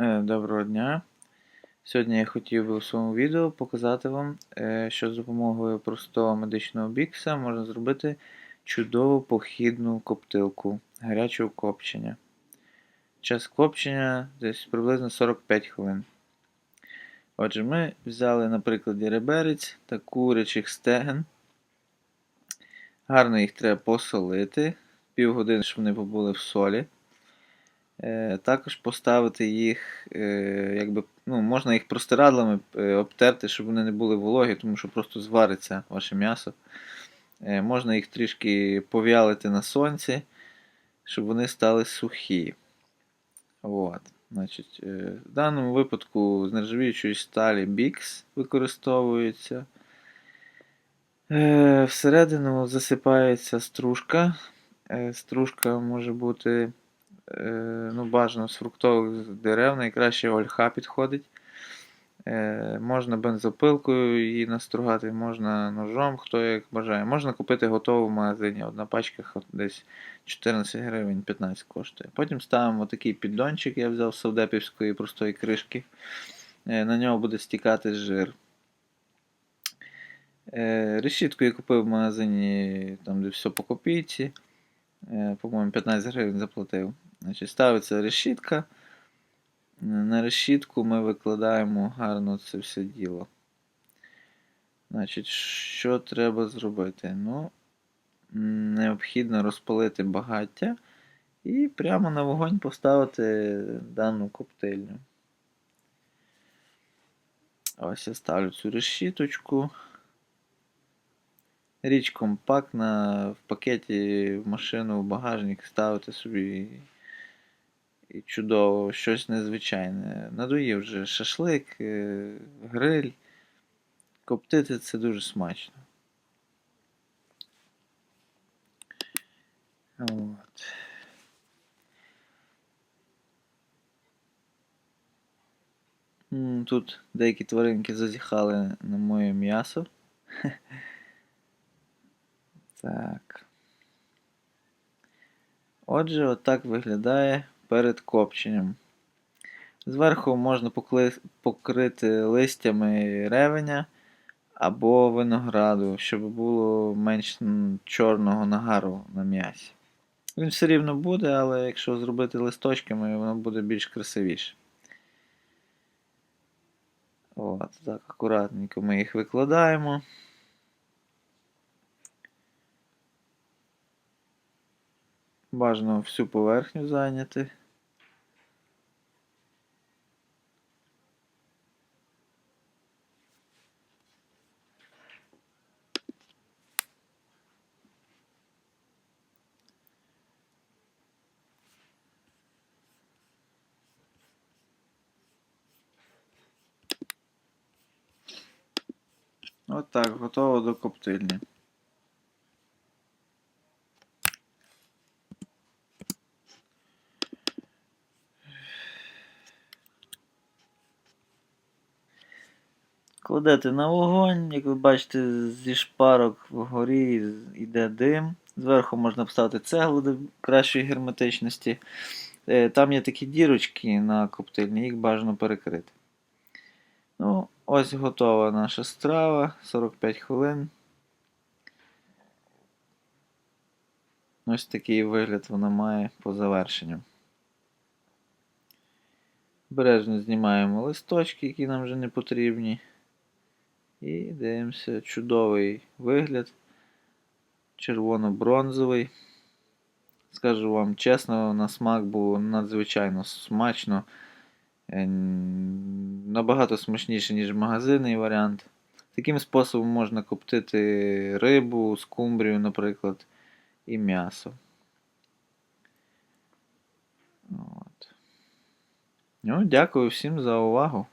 Е, Доброго дня. Сьогодні я хотів би у своєму відео показати вам, е, що з допомогою простого медичного бікса можна зробити чудову похідну коптилку гарячого копчення. Час копчення десь приблизно 45 хвилин. Отже, ми взяли на прикладі реберець та курячих стеген. Гарно їх треба посолити. Півгодини, щоб вони побули в солі. Е, Також поставити їх, е, якби, ну, можна їх простирадлами е, обтерти, щоб вони не були вологі, тому що просто звариться ваше м'ясо. Можна їх трішки пов'ялити на сонці, щоб вони стали сухі. От. Значить, в даному випадку з нержавіючої сталі Bix використовується. Всередину засипається стружка. Стружка може бути ну, бажано з фруктових дерев, найкраще ольха підходить. Е, Можна бензопилкою її настругати, можна ножом, хто як бажає. Можна купити готову в магазині. Одна пачка десь 14 гривень 15 коштує. Потім ставимо такий піддончик, я взяв з совдепівської простої кришки. Е, На нього буде стікати жир. Е, Решітку я купив в магазині, там, де все по копійці. Е, По-моєму, 15 гривень заплатив. Значить, ставиться решітка. На решітку ми викладаємо гарно це все діло. Значить, що треба зробити? Ну, необхідно розпалити багаття і прямо на вогонь поставити дану коптильню. Ось я ставлю цю решіточку. Річ компактна, в пакеті в машину, в багажник ставити собі і чудово, щось незвичайне. Надоїв вже шашлик, е, гриль. Коптити це дуже смачно. От. Тут деякі тваринки зазіхали на моє м'ясо. Так. Отже, отак виглядає перед копченням. Зверху можна покрити листями ревеня або винограду, щоб було менш чорного нагару на м'ясі. Він все рівно буде, але якщо зробити листочками, воно буде більш красивіше. От, так, акуратненько ми їх викладаємо. Бажано всю поверхню зайняти. Отак, готово до коптильні. Кладете на вогонь, як ви бачите, зі шпарок вгорі йде дим. Зверху можна поставити цеглу для кращої герметичності. Е, Там є такі дірочки на коптильні, їх бажано перекрити. Ну, ось готова наша страва. 45 хвилин. Ось такий вигляд вона має по завершенню. Бережно знімаємо листочки, які нам вже не потрібні. І дивимося чудовий вигляд. Червоно-бронзовий. Скажу вам чесно, на смак було надзвичайно смачно. Е, Набагато смачніше, ніж магазинний варіант. Таким способом можна коптити рибу, скумбрію, наприклад, і м'ясо. От. Ну, дякую всім за увагу.